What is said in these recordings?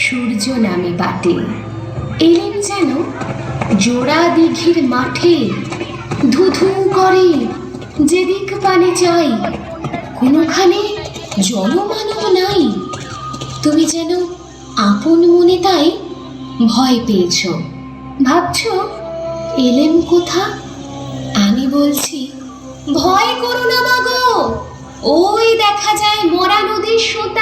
সূর্য নামে বাটে এলেন যেন জোড়া দিঘির মাঠে। ধুধু করে যেদিক পানে চাই, কোনোখানে জনমানব নাই। তুমি যেন আপন মনে তাই ভয় পেয়েছ। ভাবছ এলেম কোথা? আমি বলছি, ভয় করো না মাগো ওই দেখা যায় মরা নদীর সোতা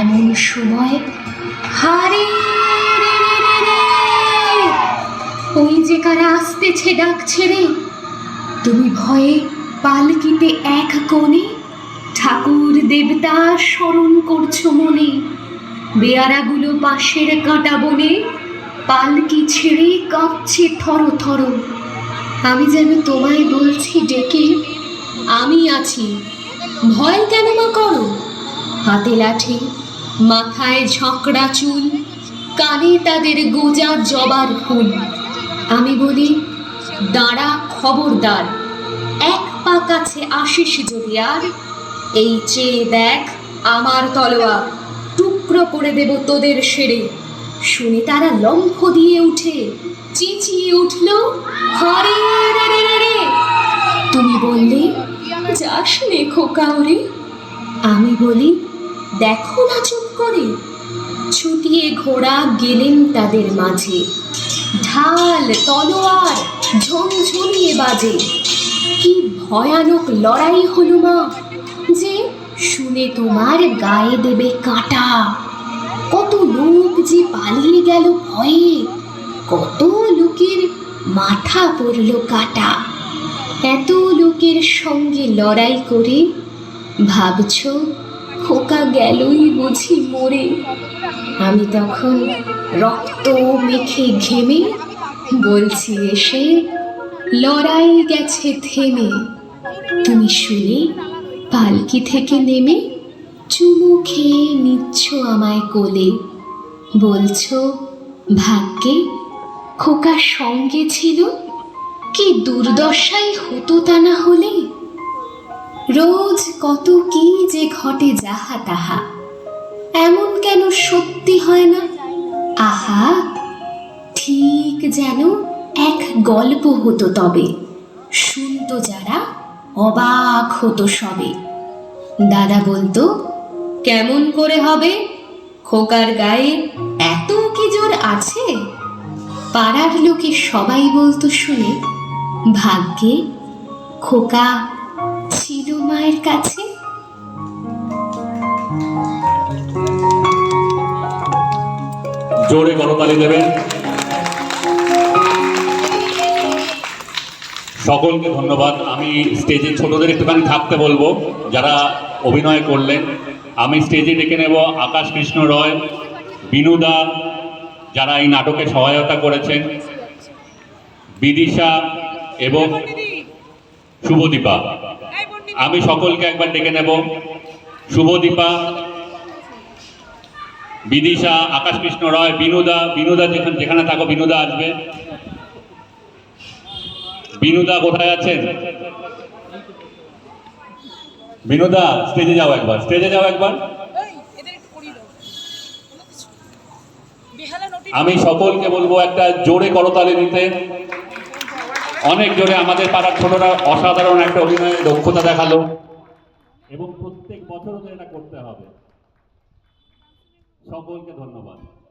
এমন সময় হারে ওই যে কারা আসতেছে ডাক ছেড়ে, তুমি ভয়ে পালকিতে এক কোণে ঠাকুর দেবতা স্মরণ করছ মনে। বেয়ারাগুলো পাশের কাঁটা বনে পালকি ছেড়ে কাঁপছে থর থর। আমি যেন তোমায় বলছি ডেকে, আমি আছি। ভয় কেন মা করো? হাতে লাঠি, মাথায় ঝকড়া চুল, কানে তাদের গোজা জবার ফুল। আমি বলি, দাঁড়া খবরদার, এক পা কাছে আসিস যদি আর, এই চেয়ে দেখ আমার তলোয়ার টুকরো করে দেব তোদের সেরে। শুনে তারা লম্ফ দিয়ে উঠে চেঁচিয়ে উঠল, হরে রে রে। তুমি বললে, যাস নে খোকা ওরে। আমি বলি দেখো না চুপ করে। ছুটিয়ে ঘোড়া গেলেন তাদের মাঝে। ঢাল, তলোয়ার ঝমঝমিয়ে বাজে। কি ভয়ানক লড়াই হলো মা, যে শুনে তোমার গায়ে দেবে কাঁটা। কত লোক যে পালিয়ে গেল ভয়ে, কত লোকের মাথা পড়ল কাটা। এত লোকের সঙ্গে লড়াই করে ভাবছ খোকা গেলই বুঝি মরে। আমি তখন রক্ত মেখে ঘেমে বলছি এসে, লড়াই গেছে থেমে। তুমি শুনে পালকি থেকে নেমে চুমু খেয়ে নিচ্ছ আমায় কোলে। বলছো, ভাগ্যে খোকার সঙ্গে ছিল? কি দুর্দশাই হতো তা না হলে? রোজ কত কি যে ঘটে যাহা তাহা। এমন কেন সত্যি হয় না? আহা, ঠিক যেন এক গল্প হতো তবে। শুনতো যারা, অবাক হতো সবে। দাদা বলতো, কেমন করে হবে? খোকার গায়ে এত কি জোর আছে? পাড়ার লোকে সবাই বলতো শুনে, ভাগ্যে খোকা মায়ের কাছে? জোরে করতালি দেবেন। সকলকে ধন্যবাদ। আমি স্টেজে ছোটদের একটুখানি থাকতে বলব যারা অভিনয় করলেন। আমি স্টেজে ডেকে নেব আকাশ কৃষ্ণ রয় বিনুদা যারা এই নাটকে সহায়তা করেছেন বিদিশা এবং শুভদীপা। আমি সকলকে একবার ডেকে নেব। শুভদীপা বিদিশা আকাশ কৃষ্ণ রয় বিনুদা বিনুদা যেখানে যেখানে থাকো বিনুদা আসবে। বিনুদা কোথায় আছেন? বিনুদা স্টেজে যাও একবার স্টেজে যাও একবার। আমি সকলকে বলব একটা জোরে করতালি দিতে অনেক জোরে আমাদের পাড়ার ছোটরা অসাধারণ একটা অভিনয়ের দক্ষতা দেখাল। এবং প্রত্যেক বছর এটা করতে হবে। সকলকে ধন্যবাদ।